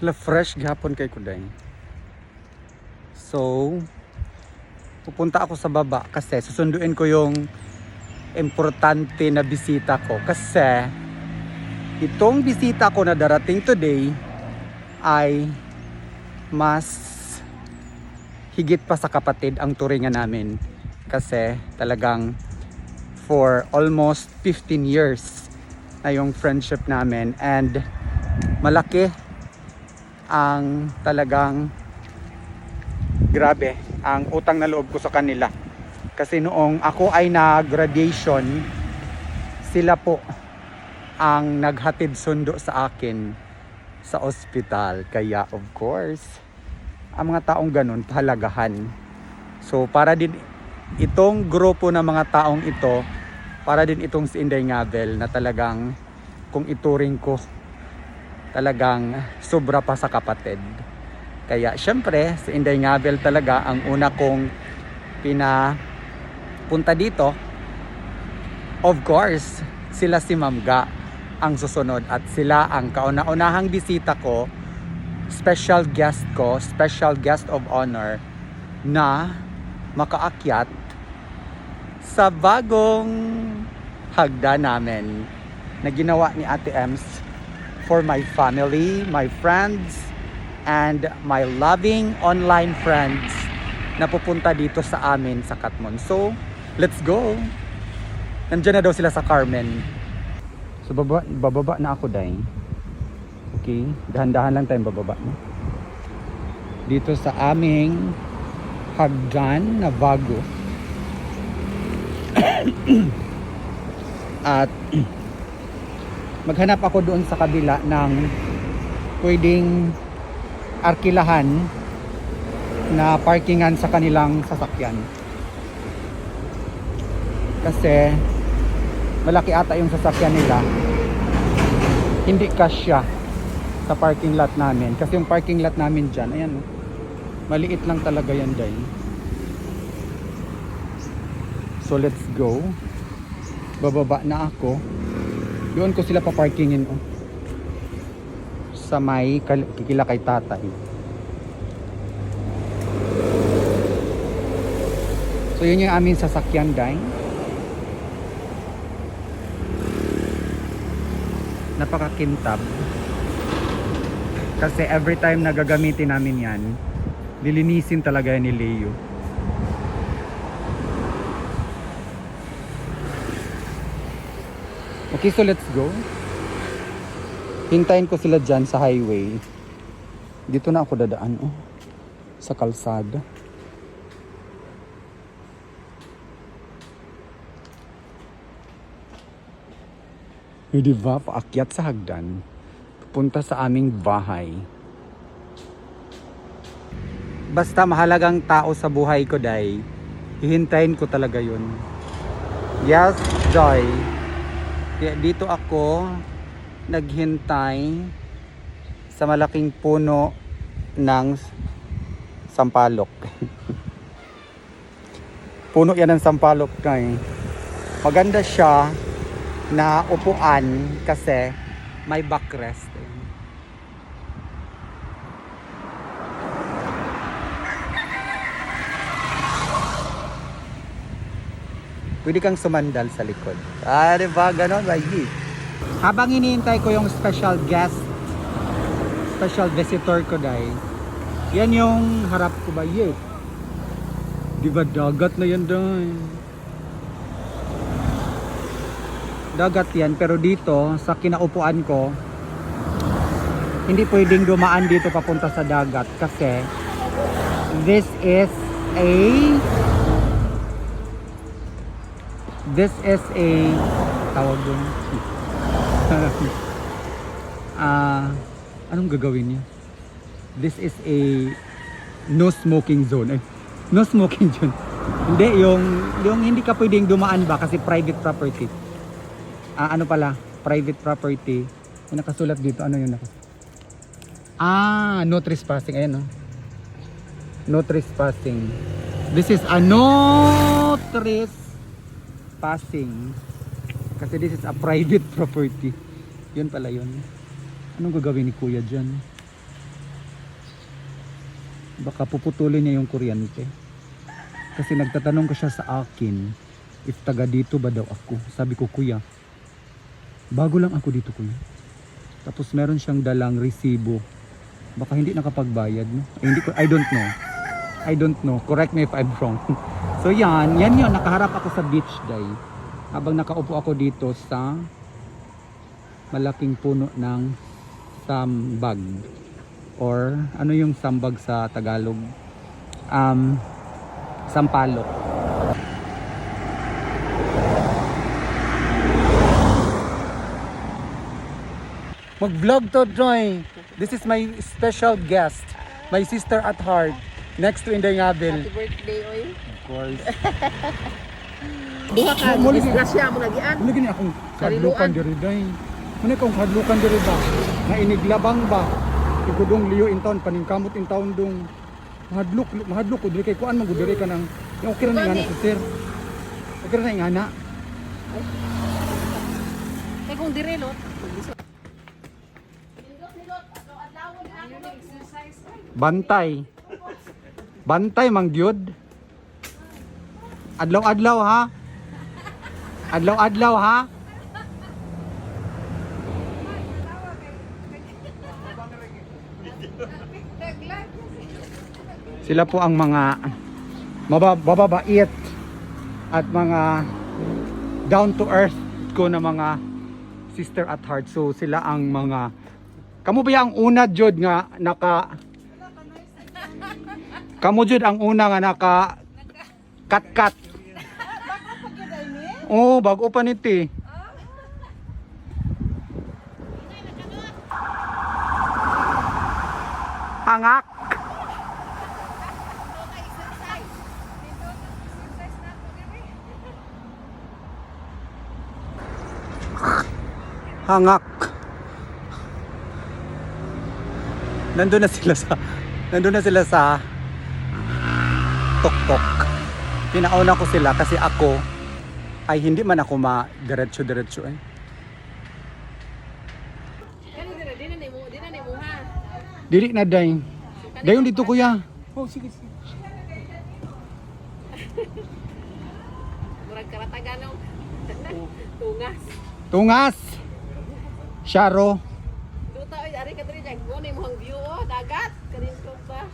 La fresh gihapon kay kuday. So, pupunta ako sa baba kasi susunduin ko yung importante na bisita ko kasi itong bisita ko na darating today ay mas higit pa sa kapatid ang turingan namin kasi talagang for almost 15 years na yung friendship namin and malaki ang talagang grabe ang utang na loob ko sa kanila. Kasi noong ako ay na-graduation sila po ang naghatid sundo sa akin sa ospital. Kaya of course ang mga taong ganun pahalagahan so para din itong grupo ng mga taong ito para din itong si Inday Ngabel na talagang kung ituring ko talagang sobra pa sa kapatid. Kaya syempre si Inday Ngabel talaga ang una kong pinapunta dito. Of course, sila si Ma'am ang susunod at sila ang kauna-unahang bisita ko, special guest ko, special guest of honor na makaakyat sa bagong hagda namin na ginawa ni Ate Ems for my family, my friends, and my loving online friends na pupunta dito sa amin sa Katmon. So, let's go! Nandiyan na daw sila sa Carmen. So, baba, bababa na ako, Day. Okay, dahan-dahan lang tayong bababa. No? Dito sa aming hagdan na bago. At maghanap ako doon sa kabila ng pwedeng arkilahan na parkingan sa kanilang sasakyan. Kasi malaki ata yung sasakyan nila. Hindi kasya sa parking lot namin. Kasi yung parking lot namin dyan, ayan oh, maliit lang talaga yan dahil. So let's go. Bababa na ako. Doon ko sila paparkingin oh. Sa may kikila kay tatay. So yun yung aming sasakyan dahil. Napakakintab. Kasi every time na gagamitin namin yan, lilinisin talaga ni Leo. Okay, so let's go. Hintayin ko sila dyan sa highway. Dito na ako dadaan, oh. Sa kalsada. Eh, di ba? Paakyat sa hagdan. Punta sa aming bahay. Basta mahalagang tao sa buhay ko, Day. Hihintayin ko talaga yun. Yes, Joy. Kaya dito ako naghintay sa malaking puno ng sampalok. puno yan ng sampalok eh. Maganda siya na upuan kasi may backrest. eh. Pwede kang sumandal sa likod. Ah, di ba? Ganon, lagi. Habang iniintay ko yung special guest, special visitor ko dahil, yan yung harap ko ba? Yes. Di ba dagat na yan dahil? Dagat yan, pero dito, sa kinaupuan ko, hindi pwedeng dumaan dito papunta sa dagat kasi this is a this is a tawag dun ah anong gagawin niya? This is a no smoking zone. Eh, no smoking zone. Hindi yung yung hindi ka pwedeng dumaan ba kasi private property. Ah ano pala? Private property. Yung nakasulat dito ano yung nakasulat ah no trespassing. Ayan no? No trespassing. This is a no trespassing passing kasi this is a private property yun pala yun anong gagawin ni kuya dyan baka puputulin niya yung kuryente. Kasi nagtatanong ko siya sa akin if taga dito ba daw ako. Sabi ko, kuya, bago lang ako dito kuya. Tapos meron siyang dalang resibo. Baka hindi nakapagbayad, no? Eh, hindi ko, I don't know. I don't know. Correct me if I'm wrong. so yan, yan yun. Nakaharap ako sa beach day. Habang nakaupo ako dito sa malaking puno ng sambag. Or ano yung sambag sa Tagalog? Um, sampalok. Mag-vlog to, Joy. This is my special guest. My sister at heart. Next to Inday Ngabel. Happy birthday, oy. Of course. Duha ka, Muli- disgrasya mo nagian. Ano gini akong kadlukan diri day. Ano akong kadlukan diri ba? Na iniglabang ba? Ikudong liyo in town paningkamot in town dong. Mahadlok, mahadlok ko diri kay kuan gud diri ka nang. Yung okay na ingana si sir. Okay na ingana. Kaya kung direlot, Bantay. Bantay mang gyud. Adlaw-adlaw ha. Adlaw-adlaw ha. Sila po ang mga maba- mababait at mga down to earth ko na mga sister at heart. So sila ang mga Kamu ba ang una jud nga naka Kamu jud ang una nga naka kat kat. Oh, bago pa niti. Hangak. Hangak. Nandun na sila sa Nandun na sila sa tuktok. Pinauna ko sila kasi ako ay hindi man ako ma diretso diretso eh. kani dire, di na day. Dayon dito kuya. Oh, sige sige. Murag karataganong. Tungas. Tungas. Sharo. Duta, oy, ari ka dire, jag mo mo ang view, oh, dagat. Kanin ko ba?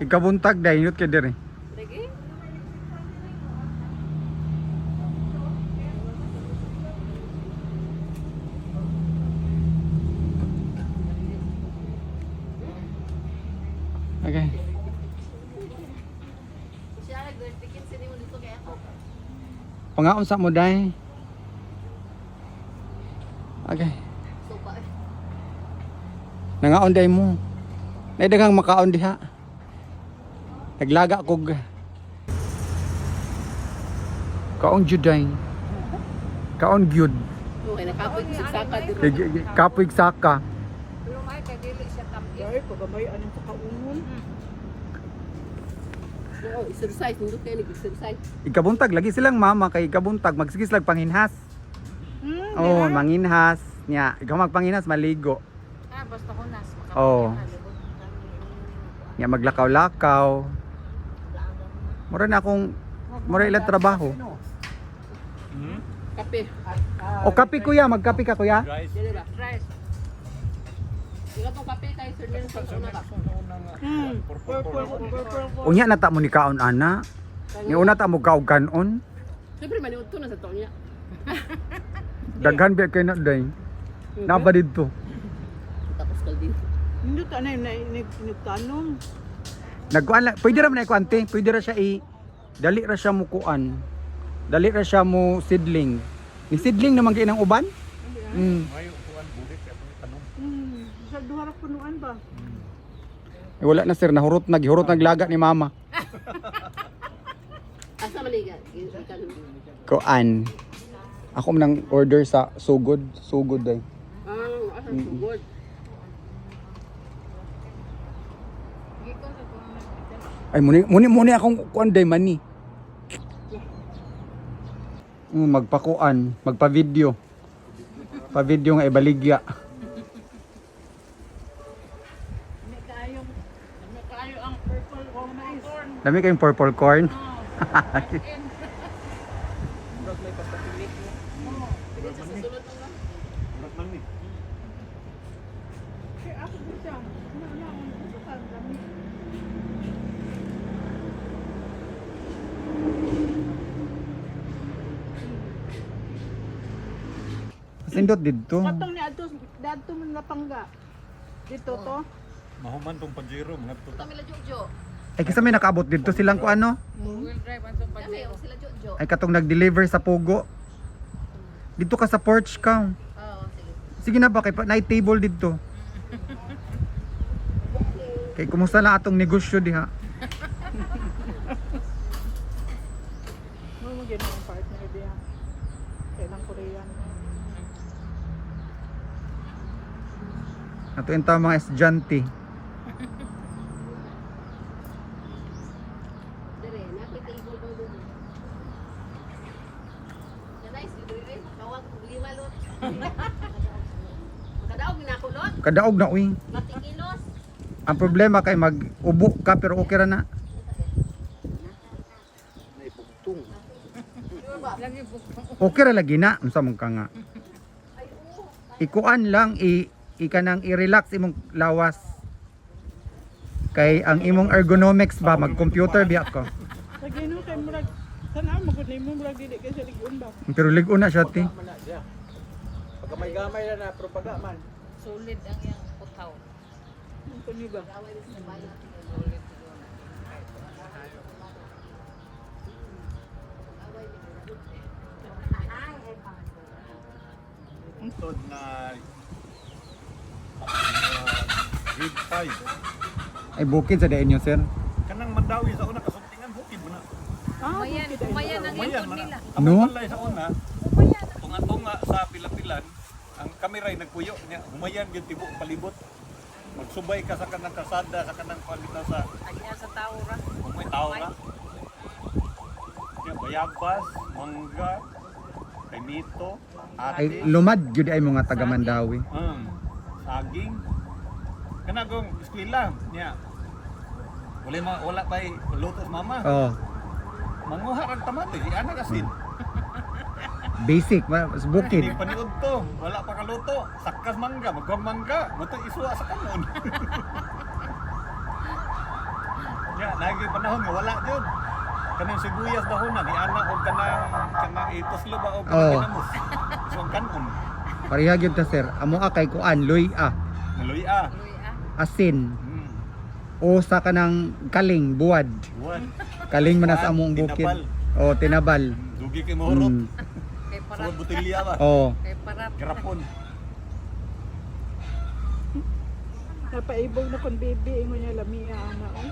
Ikabuntag day yun kay dire. Okay. Pangaon sa mo day. Okay. Nangaon day mo. Nay daghang makaon diha. Naglaga kog Kaon jud day. Kaon gyud. Okay, nakapoy saka Kapoy saka. Ay, pagabay, anong sa kaungon? Oo, exercise, hindi kayo nag-exercise. Ikabuntag lagi silang mama kay ikabuntag magsigis lag panginhas. Oh, manginhas. Nya, ikaw magpanginhas maligo. Ah, basta ko nas. Oh. Nya maglakaw-lakaw. Mura na akong mura ilang trabaho. Kape. O kape kuya, magkape ka kuya? Ba? Rice. Ikaw tong kape kay Sir sa una ba? Unya na ta mo ni kaon ana. Ni una ta mo kaog kanon. Siyempre, maniwag to na sa taon niya. Daghan biya kay na day. Naba didto. Tapos kal din. Hindi ta na nagtanong. Nagkuan la- pwede ra man ko ante, pwede ra siya i dali ra siya mo kuan. Dali ra siya mo sidling. Ni sidling naman kay nang uban? Mm. Hmm, sa duha ra punuan ba? Eh, wala na sir, nahurot na, gihurot naglaga ni mama. Asa maliga? Kuan. Ako nang order sa sugod, sugod day. Ah, asa sugod. Ay muni muni muni akong kuan day mani. Mm, magpakuan, magpa-video. Pa-video nga ibaligya. May. May Kayo ang purple corn. Dami kayong purple corn. Pili sa susunod ng lang. Kaya ako din siya. Dami. Sindot dito. Katong ni Adto, dadto man napangga. Dito to. Mahuman tong Pajero, mga to. Kami la Jojo. Ay kasi may nakaabot dito silang ko ano. Wheel drive ang sumpad Kami ang sila Jojo. Ay katong nag-deliver sa Pogo. Dito ka sa porch ka. Oo, sige. Sige na ba kay pa- night table dito. Kay kumusta na atong negosyo diha? Mo mo gina ang partner diya. Kailang Korean. Ato enta mga estudyante. Dire, nakita table mo doon. Yan ay, sige dire. Kawag kong lima lot. Makadaog ginakulot. Kadaog na uy. Matikilos. Ang problema kay mag-ubo ka pero okay ra na. Okay ra lagi na unsa man ka nga. Ikuan lang i ika nang i-relax imong lawas. Kay ang imong ergonomics ba mag-computer biya ko. Lagi no kay murag sana mo gud nimo murag dili kay sa ligon ba. Pero ligon na siya ti. Pagkamay-gamay na na, pero pagaman. Solid ang iyang putaw. Ang kuni ba? Untod na uh, grade 5. Ay bukid sa dain niyo sir. Kanang mandawi sa una kasuntingan, bukid mo na. Ah, Umayan, umayan ito. ang man nila. na. Ang No? sa una, ang kameray nagpuyo niya, humayan yung tibok palibot. Magsubay ka sa kanang kasada, sa kanang palibot sa Anya sa tawra. kung may tao na. Yung bayabas, mangga, Ay ate, lumad gyud ay mga taga Mandawi. um, saging. Kanagong eskwela niya. Wala ma wala pa luto sa mama. Oh, Manguha kag tamate, di anak asin. Basic ma- mas bukid. Hindi paniod to, wala pa kaluto. Sakas mangga, magkuhang mangga, moto isuwa sa kanon. Ya, lagi panahon nga wala jud. Kanang sibuyas dahon na ni ana og kanang kanang ituslo ba og Oo. kanang ginamos. Isang kanon. Pareha gyud ta sir. Amo a kay kuan loy a Naloy ah. Luy ah. asin Hmm. o sa kanang kaling buwad. Buwan. Kaling man na sa among bukid. Oh, tinabal. Dugi kay mahurot. Mm. Sa parat. botelya ba? Oh, Kay parat. Garapon. Napaibog na kon baby ingon niya lamia ana. oh.